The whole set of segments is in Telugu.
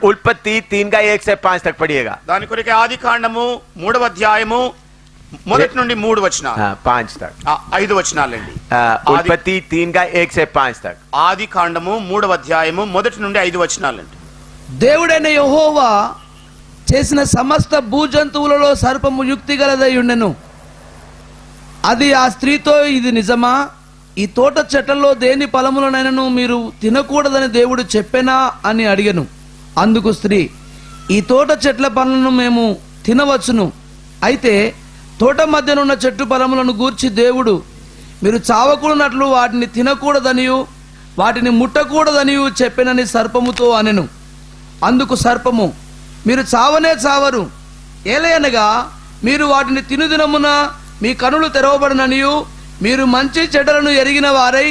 उत्पत्ति तीन का एक से पांच तक पढ़िएगा దాని కొరకే ఆది కాండము మూడవ అధ్యాయము మొదటి నుండి మూడు వచనాలు हाँ पांच तक ఆ, ఐదు వచనాలండి आ, आदि- उत्पत्ति तीन का एक से पांच तक ఆది కాండము మూడవ అధ్యాయము మొదటి నుండి ఐదు వచనాలండి దేవుడైన యెహోవా చేసిన సమస్త భూజంతువులలో సర్పము యుక్తి గలదై ఉండెను అది ఆ స్త్రీతో ఇది నిజమా ఈ తోట చెట్లలో దేని ఫలములనైనను మీరు తినకూడదని దేవుడు చెప్పెనా అని అడిగను అందుకు స్త్రీ ఈ తోట చెట్ల పనులను మేము తినవచ్చును. అయితే తోట మధ్యనున్న చెట్టు ఫలములను గూర్చి దేవుడు మీరు చావకూడనట్లు వాటిని తినకూడదనియు వాటిని ముట్టకూడదనియు చెప్పినని సర్పముతో అనెను. అందుకు సర్పము మీరు చావనే చావరు. ఏలయనగా మీరు వాటిని తినుదినమున మీ కనులు తెరవబడననియు మీరు మంచి చెడ్డలను ఎరిగిన వారై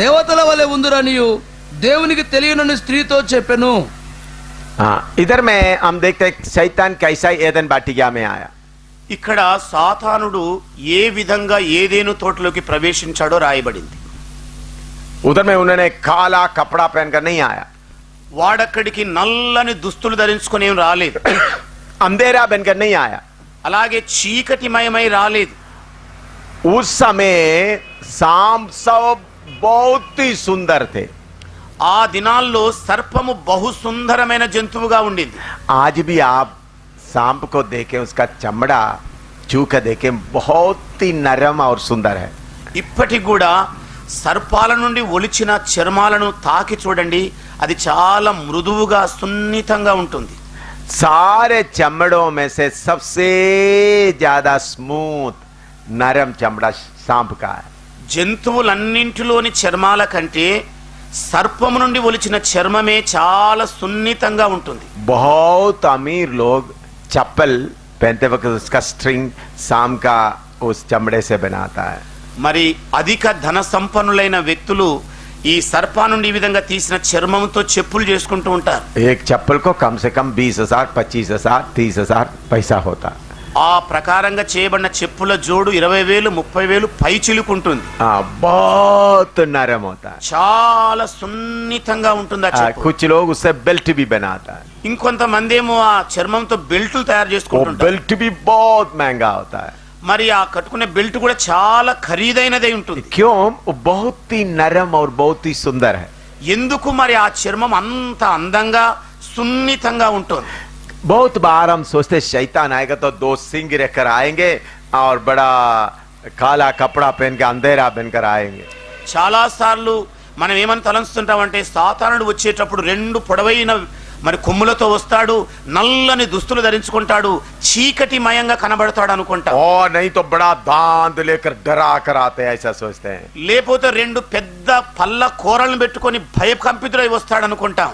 దేవతల వలె ఉందురనియు దేవునికి తెలియనని స్త్రీతో చెప్పెను. हाँ इधर में हम देखते हैं शैतान कैसा एदन बाटिका में आया ఇక్కడ సాతానుడు ఏ విధంగా ఏదేను తోటలోకి ప్రవేశించాడో రాయబడింది उधर में उन्होंने काला कपड़ा पहनकर नहीं आया వాడక్కడికి నల్లని దుస్తులు ధరించుకొని ఏం రాలేదు अंधेरा बनकर नहीं आया అలాగే చీకటిమయమై రాలేదు उस समय शाम सब बहुत ही सुंदर थे ఆ దినాల్లో సర్పము బహు సుందరమైన జంతువుగా ఉండింది आज भी आप सांप को देखें उसका चमड़ा चू कर देखें बहुत ही नरम और सुंदर है ఇప్పటికి కూడా సర్పాల నుండి ఒలిచిన చర్మాలను తాకి చూడండి అది చాలా మృదువుగా సున్నితంగా ఉంటుంది सारे चमड़ों में से सबसे ज्यादा स्मूथ नरम चमड़ा सांप का है జంతువులన్నింటిలోని చర్మాల కంటే సర్పము నుండి ఒలిచిన చర్మమే చాలా సున్నితంగా ఉంటుంది बहुत अमीर लोग चप्पल पहनते वक्त उसका स्ट्रिंग शाम का उस चमड़े से बनाता है మరి అధిక ధన సంపన్నులైన వ్యక్తులు ఈ సర్పా నుండి ఈ విధంగా తీసిన చర్మంతో చెప్పులు చేసుకుంటూ ఉంటారు एक चप्पल को कम से कम बीस हजार पच्चीस हजार तीस हजार पैसा होता है ఆ ప్రకారంగా చేయబడిన చెప్పుల జోడు ఇరవై వేలు ముప్పై వేలు పై చిలుకుంటుంది. చాలా సున్నితంగా ఉంటుంది కుర్చీలో బెల్ట్ బి బెనాత. ఇంకొంతమంది ఏమో ఆ చర్మంతో బెల్ట్లు తయారు చేసుకుంటారు బెల్ట్ బి బాత్ మ్యాంగా అవుతా. మరి ఆ కట్టుకునే బెల్ట్ కూడా చాలా ఖరీదైనదే ఉంటుంది. క్యోమ్ బహుత్ నరం నరమ్ ఔర్ బహుత్ ఎందుకు మరి ఆ చర్మం అంత అందంగా సున్నితంగా ఉంటుంది? बहुत बार हम सोचते शैतान आएगा तो दो सिंग रहकर आएंगे और बड़ा काला कपड़ा पहन के अंधेरा बनकर आएंगे చాలా సార్లు మనం ఏమని తలంస్తుంటామంటే సాతానుడు వచ్చేటప్పుడు రెండు పొడవైన మరి కొమ్ములతో వస్తాడు నల్లని దుస్తులు ధరించుకుంటాడు చీకటి మయంగా కనబడతాడు అనుకుంటా. ఓ లేకపోతే రెండు పెద్ద పల్ల కూరలను పెట్టుకొని భయకంపితుడై వస్తాడు అనుకుంటాం.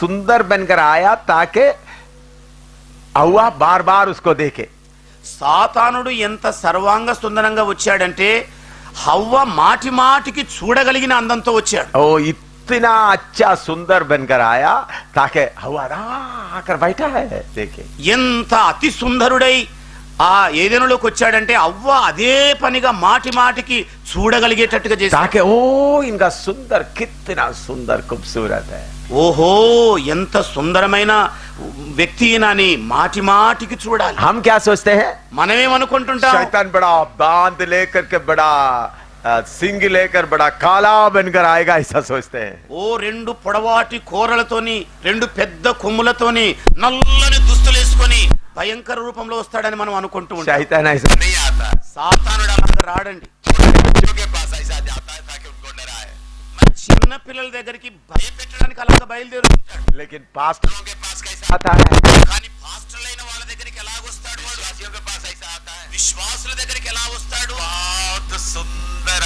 సుందర్ బెన్గర్ ఆయా తాకే అవ్వా బార్ బార్ ఉస్కో దేకే. సాతానుడు ఎంత సర్వాంగ సుందరంగా వచ్చాడంటే హవ్వ మాటి మాటికి చూడగలిగిన అందంతో వచ్చాడు. ఓ इतना अच्छा सुंदर बनकर आया ताकि हवा आकर बैठा है देखे ఎంత అతి సుందరుడై ఆ ఏదేనులోకి వచ్చాడంటే అవ్వ అదే పనిగా మాటి మాటికి చూడగలిగేటట్టుగా చేశాడు ताकि ओ इनका सुंदर कितना सुंदर खूबसूरत है ఓహో ఎంత సుందరమైన వ్యక్తి అని మాటి మాటికి చూడాలి हम क्या सोचते हैं మనమేమనుకుంటుంటాం शैतान बड़ा दांत लेकर के बड़ा సింగ్ లేకర్ బడా కాలా ఎన్కర్ ఆయగా ఇసా సోస్తే ఓ రెండు పొడవాటి కోరలతోని రెండు పెద్ద కొమ్ములతోని నల్లని దుస్తులేసుకొని భయంకర రూపంలో వస్తాడని మనం అనుకుంటూ ఉంటాం. సాతానుడు అలా రాడండి. చిన్న పిల్లల దగ్గరికి భయపెట్టడానికి అలాగ బయలుదేరు లేకిన్ పాస్టర్లోకి పాస్ విశ్వాసుల దగ్గరికి ఎలా వస్తాడు? సుందర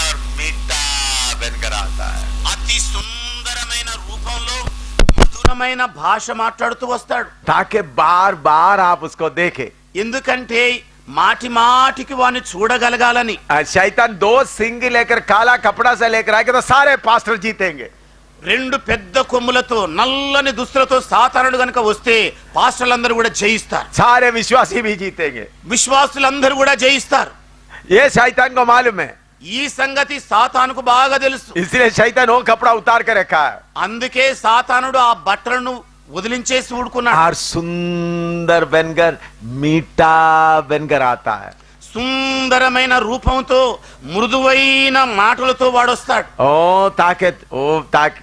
అతి సుందరమైన రూపంలో మధురమైన భాష మాట్లాడుతూ వస్తాడు. తాకే బార్ బార్ ఆపుస్కో దేకే ఎందుకంటే మాటి మాటికి వాని చూడగలగాలని. శైతాన్ దో సింగి లేకర్ కాలా కపడాసా లేకర్ సారే పాస్టర్ జీతేంగే। రెండు పెద్ద కొమ్ములతో నల్లని దుస్తులతో సాతానుడు గనుక వస్తే పాస్టర్లందరూ కూడా జయిస్తారు सारे विश्वासी भी जीतेंगे విశ్వాసులందరూ కూడా జయిస్తారు ये शैतान को मालूम है ఈ సంగతి సాతానుకు బాగా తెలుసు इसलिए शैतान वो कपड़ा उतार कर रखा है అందుకే సాతానుడు ఆ బట్టలను వదిలించేసి ఊడుకున్నాడు और सुंदर बनकर मीठा बनकर आता है సుందరమైన రూపంతో మృదువైన మాటలతో వాడొస్తాడు. ఓ తాకెత్ ఓ తాక్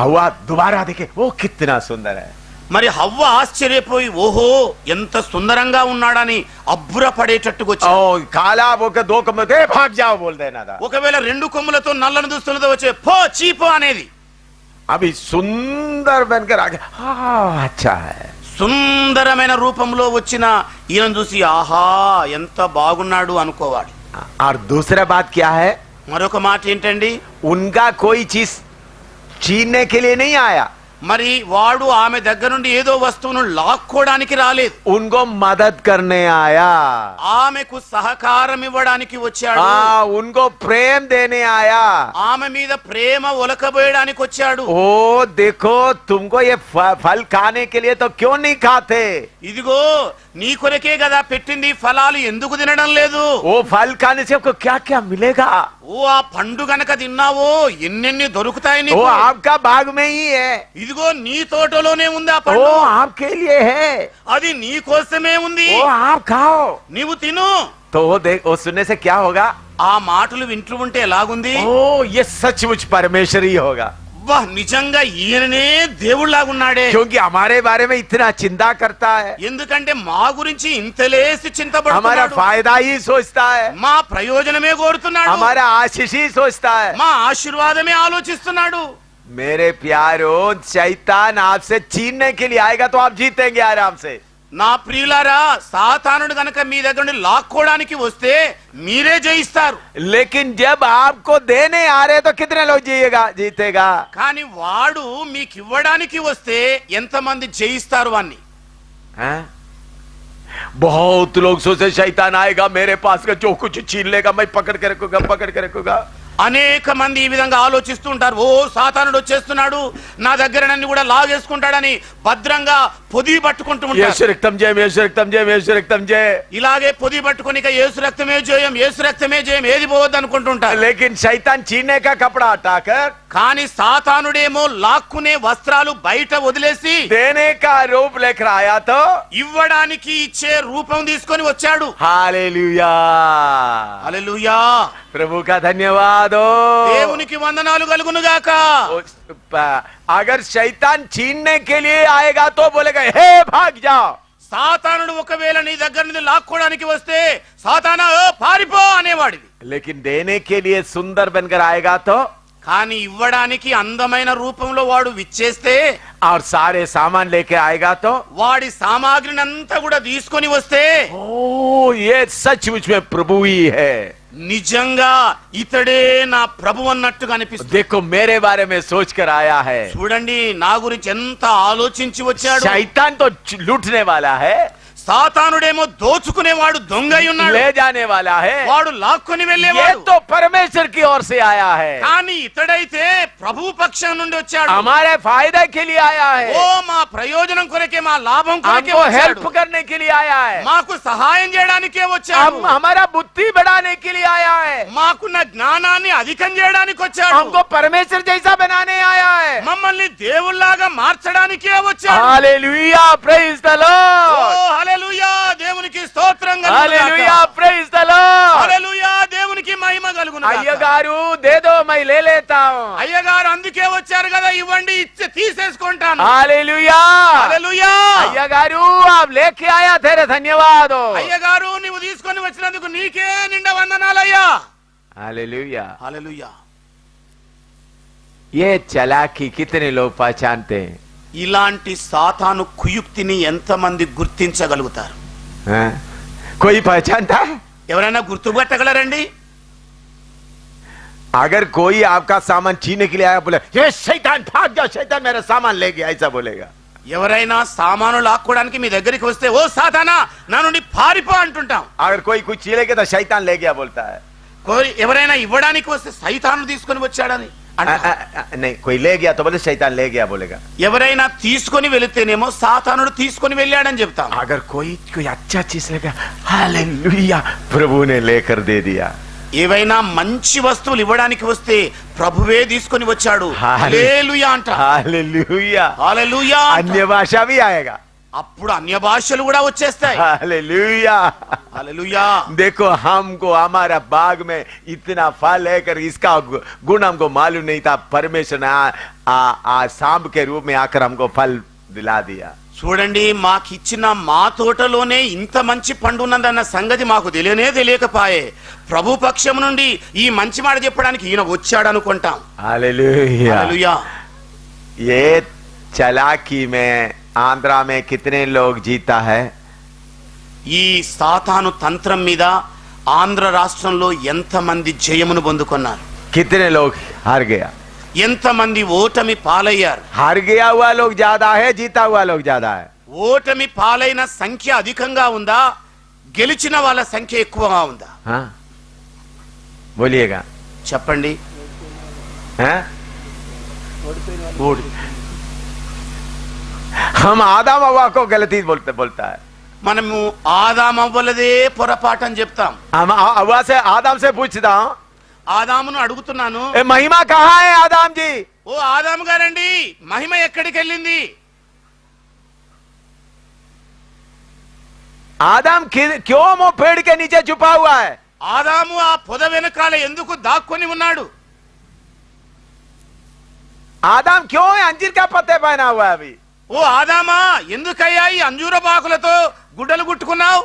హవ్వ దుబారా ఓ కిత్నా సుందర. మరి హవ్వ ఆశ్చర్యపోయి ఓహో ఎంత సుందరంగా ఉన్నాడని అబ్బురపడేటట్టుకు వచ్చి ఓ కాలా ఒక దోకమ్మతే భాగ్ జావ ఒకవేళ రెండు కొమ్ములతో నల్లని దుస్తులతో వచ్చే పో చీపో అనేది. అవి సుందర్ బెన్కర్ ఆచా సుందరమైన రూపంలో వచ్చిన ఈయన చూసి ఆహా ఎంత బాగున్నాడు అనుకోవాలి और दूसरा बात क्या है మరొక మాట ఏంటండి उनका कोई चीज छीनने के लिए नहीं आया మరి వాడు ఆమె దగ్గర నుండి ఏదో వస్తువును లాక్కోవడానికి రాలేదు. ఉన్గో మదత్ కర్నే ఆయా ఆమెకు సహకారం ఇవ్వడానికి వచ్చాడు. ఉన్గో ప్రేమ్ దేనే ఆయా ఆమె మీద ప్రేమ ఒలకబోయడానికి వచ్చాడు. ఓ దేఖో తుమ్కో ఏ ఫల్ కానే కే తో క్యో నీ ఖాతే ఇదిగో నీ కొరకే కదా పెట్టింది ఫలాలు ఎందుకు తినడం లేదు वो फल खाने से आपको क्या क्या मिलेगा ఓ ఆ పండు గనక తిన్నావో ఎన్నెన్ని దొరుకుతాయి నీకు वो आपका बाग में ही है ఇదిగో నీ తోటలోనే ఉంది ఆ वो పండు आपके लिए है అది నీ కోసమే ఉంది वो आप खाओ నీవు తిను तो वो देख वो सुनने से क्या होगा ఆ మాటలు వింటూ ఉంటే ఎలాగుంది ओ ये सचमुच परमेश्वर ही होगा వా నిజంగా ఈయననే దేవుళ్లాగున్నాడే क्योंकि हमारे बारे में इतना चिंता करता है ఎందుకంటే మా గురించి ఇంతలేసి हमारा చింతపడుతున్నాడు फायदा ही सोचता है మా ప్రయోజనమే కోరుతున్నాడు हमारा आशीष ही सोचता है మా ఆశీర్వాదమే ఆలోచిస్తున్నాడు मेरे प्यारो शैतान आपसे छीनने के लिए आएगा तो आप जीतेंगे आराम से నా ప్రియులారా సాతానుడు గనక మీ దగ్గర నుండి లాక్కోవడానికి వస్తే మీరే జయిస్తారు लेकिन जब आपको देने आ रहे तो कितने लोग जीएगा जीतेगा కానీ వాడు మీకు ఇవ్వడానికి వస్తే ఎంతమంది జయిస్తారు వాన్ని हैं? बहुत लोग सोचे शैतान आएगा मेरे पास का जो कुछ छीन लेगा मैं पकड़ के रखूंगा पकड़ के रखूंगा అనేక మంది ఈ విధంగా ఆలోచిస్తూ ఉంటారు. ఓ సాతానుడు వచ్చేస్తున్నాడు. నా దగ్గర నన్ను కూడా లాగేసుకుంటాడని భద్రంగా పొది పట్టుకుంటూ యేసు రక్తం రక్తం రక్తం ఇలాగే పొది పట్టుకుని రక్తమే జయం ఏసు రక్తమే జయం ఏది పోవద్దు అనుకుంటుంటారు. లేకిన్ సైతాన్ కపడా టాక కానీ సాతానుడేమో లాక్కునే వస్త్రాలు బయట వదిలేసి దేనేక రూప్ రాయాతో ఇవ్వడానికి ఇచ్చే రూపం తీసుకొని వచ్చాడు. హాలేలుయా. హాలేలుయా ప్రభుకా ధన్యవాదో. దేవునికి వందనాలు కలుగును గాక అగర్ శైతాన్ చీన్నే కే లియే తో బోలేగా హే భాగ్ సాతానుడు ఒకవేళ నీ దగ్గర నుండి లాక్కోవడానికి వస్తే సాతానా పారిపో అనేవాడిది. లేకిన్ దేనే కే సుందర్ బెన్గర్ ఆయేగాతో కానీ ఇవ్వడానికి అందమైన రూపంలో వాడు విచ్చేస్తే और सारे सामान लेके आएगा तो వాడి సామాగ్రిని అంతా కూడా తీసుకొని వస్తే ओ ये सचमुच में प्रभु ही है నిజంగా ఇతడే నా ప్రభు అన్నట్టుగా అనిపిస్తుంది देखो मेरे बारे में सोच कर आया है చూడండి నా గురించి ఎంత ఆలోచించి వచ్చాడు शैतान तो च- लूटने वाला है సాతానుడేమో దోచుకునేవాడు దొంగ ఉన్నాడు. లే జానే వాలా హే? వాడు లాక్కుని వెళ్ళేవాడు. తో పరమేశ్వర్కి ఓర్ సే ఆయా హే? కానీ ఇతడైతే ప్రభు పక్షం నుండి వచ్చాడు. హమారే ఫాయిదా కే లియే ఆయా హే? ఓ మా ప్రయోజనం కొరకే మా లాభం కొరకే వచ్చాడు. హెల్ప్ కర్నే కే లియే ఆయా హే? మాకు సహాయం చేయడానికే వచ్చాడు. హమ్ హమారా బుద్ధి బడానే కే లియే ఆయా హే? మాకున్న జ్ఞానాన్ని అధికం చేయడానికి వచ్చాడు. హమ్కో పరమేశ్వర్ జైసా బనానే ఆయా హే? మమ్మల్ని దేవుళ్ళలాగా మార్చడానికే వచ్చాడు. Hallelujah praise the Lord oh hallelujah హల్లెలూయా దేవునికి స్తోత్రం हालेलुया కలుగును प्रेज द लॉर्ड హల్లెలూయా దేవునికి మహిమ కలుగును గాక. అయ్యగారు दे दो मैं ले लेता हूँ అయ్యగారు అందుకే వచ్చారు కదా ఇవ్వండి ఇచ్చి తీసేసుకుంటాను हालेलुया హల్లెలూయా అయ్యగారు आप लेके आया तेरे धन्यवाद हो అయ్యగారు నువ్వు తీసుకొని వచ్చినందుకు నీకే నిండా వందనాలయ్యా हालेलुया హల్లెలూయా ये चलाकी कितने लोग पहचानते हैं ఇలాంటి సాతాను కుయుక్తిని ఎంతమంది గుర్తించగలుగుతారు? కోయి పహచాన్తా ఎవరైనా గుర్తుపట్టగలరండి? అగర్ కోయి ఆప్కా సామాన్ చీనే కి బోలే ఏ శైతాన్ శైతాన్ సామాన్ లే ఐసా బోలేగా. ఎవరైనా సామాను లాక్కోవడానికి మీ దగ్గరికి వస్తే ఓ సాతానా నా నుండి పారిపో అంటుంటాం. అగర్ కోయి కుచ్ కదా శైతాన్ లే బోల్తా. కోరి ఎవరైనా ఇవ్వడానికి వస్తే సైతాను తీసుకొని వచ్చాడని. नहीं कोई ले गया तो बोले शैतान ले गया बोलेगा ఎవరైనా తీసుకొని వెళితేనేమో సాతానుడు తీసుకొని వెళ్ళాడని చెప్తాం अगर कोई कोई अच्छा चीज लेगा हालेलुया प्रभु ने लेकर दे दिया ఏవైనా మంచి వస్తువులు ఇవ్వడానికి వస్తే ప్రభువే తీసుకొని వచ్చాడు Halle- హల్లెలూయా అంట हालेलुया హల్లెలూయా అంట. अन्य भाषा भी आएगा అప్పుడు అన్య భాషలు కూడా వచ్చేస్తాయి हालेलुया హల్లెలూయా देखो हमको हमारा बाग में इतना फल है कर इसका गु- गुण हमको मालूम नहीं था परमेश्वर ने आ, आ, आ सांप के रूप में आकर हमको फल दिला दिया చూడండి మాకిచ్చిన మా తోటలోనే ఇంత మంచి పండు ఉన్నదన్న సంగతి మాకు తెలియనే తెలియకపాయే ప్రభు పక్షం నుండి ఈ మంచి మాట చెప్పడానికి ఈయన వచ్చాడు అనుకుంటాం हालेलुया హల్లెలూయా ये ఆంధ్ర మే కితనే లోక్ జీతా హై? ఈ సాతాను తంత్రం మీద ఆంధ్ర రాష్ట్రంలో ఎంత మంది జయమును పొందుకున్నారు? కితనే లోక్ హార్ గయా. ఎంతమంది ఓటమి పాలయ్యారు? హార్ గయా హువా లోక్ జాదా హై జీతా హువా లోక్ జాదా హై? ఓటమి పాలైన సంఖ్య అధికంగా ఉందా? గెలిచిన వాళ్ళ సంఖ్య ఎక్కువగా ఉందా? బోలియగా. చెప్పండి. ఓడిపోయిన हम आदम हवा को गलती बोलते बोलता है మనము ఆదామవ్వలదే పొరపాటు అని చెప్తాం हम आ- हवा से आदम से पूछता हूँ ఆదామును అడుగుతున్నాను ए, महिमा कहाँ है आदम जी ఓ ఆదాము గారండి మహిమ ఎక్కడికి వెళ్ళింది आदम कि- क्यों वो पेड़ के नीचे छुपा हुआ है ఆదాము ఆ పొద వెనకాల ఎందుకు దాక్కొని ఉన్నాడు आदम क्यों है अंजीर का पत्ते पहना हुआ है अभी ఓ ఆదామా ఎందుకయ్యా ఈ అంజూర బాకులతో గుడ్డలు గుట్టుకున్నావు?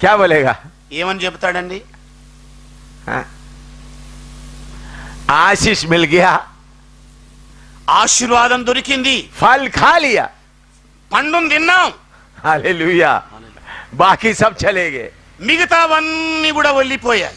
క్యాబలేగా ఏమని చెబుతాడండి? ఆశీష్ మెలిగియా ఆశీర్వాదం దొరికింది. ఫల్ ఖాలియా పండు తిన్నాం. అలే బాకీ సబ్ చలేగే. మిగతావన్నీ కూడా వెళ్ళిపోయాయి.